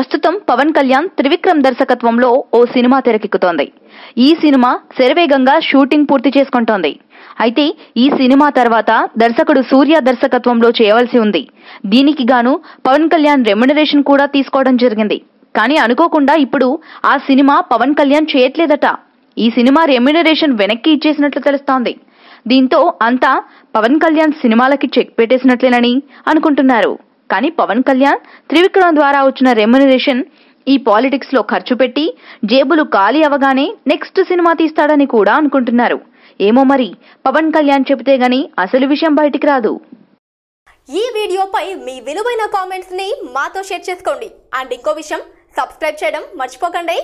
ప్రస్తుతం పవన్ కళ్యాణ్ త్రివిక్రమ్ దర్శకత్వంలో ఓ సినిమా తెరకెక్కుతోంది. ఈ సినిమా శరవేగంగా షూటింగ్ పూర్తి చేసుకుంటోంది. అయితే ఈ సినిమా తర్వాత దర్శకుడు సూర్య దర్శకత్వంలో చేయవలసి ఉంది. దీనికి గాను పవన్ కళ్యాణ్ రెమ్యునరేషన్ కూడా తీసుకోవడం జరిగింది. కానీ అనుకోకుండా ఇప్పుడు ఆ సినిమా పవన్ కళ్యాణ్ చేయట్లేదట. ఈ సినిమా రెమ్యునరేషన్ వెనక్కి ఇచ్చేసినట్లు తెలుస్తోంది. దీంతో అంతా పవన్ కళ్యాణ్ సినిమాలకి చెక్ పెట్టేసినట్లేనని అనుకుంటున్నారు. కానీ పవన్ కళ్యాణ్ త్రివిక్రమ్ ద్వారా వచ్చిన రెమ్యునరేషన్ ఈ పాలిటిక్స్లో ఖర్చు పెట్టి జేబులు ఖాళీ అవగానే నెక్స్ట్ సినిమా తీస్తాడని కూడా అనుకుంటున్నారు. ఏమో మరి పవన్ కళ్యాణ్ చెబితే గాని అసలు విషయం బయటికి రాదు. ఈ వీడియోపై మీ విలువైన కామెంట్స్ని మాతో షేర్ చేసుకోండి. అండ్ ఇంకో విషయం సబ్స్క్రైబ్ చేయడం మర్చిపోకండి.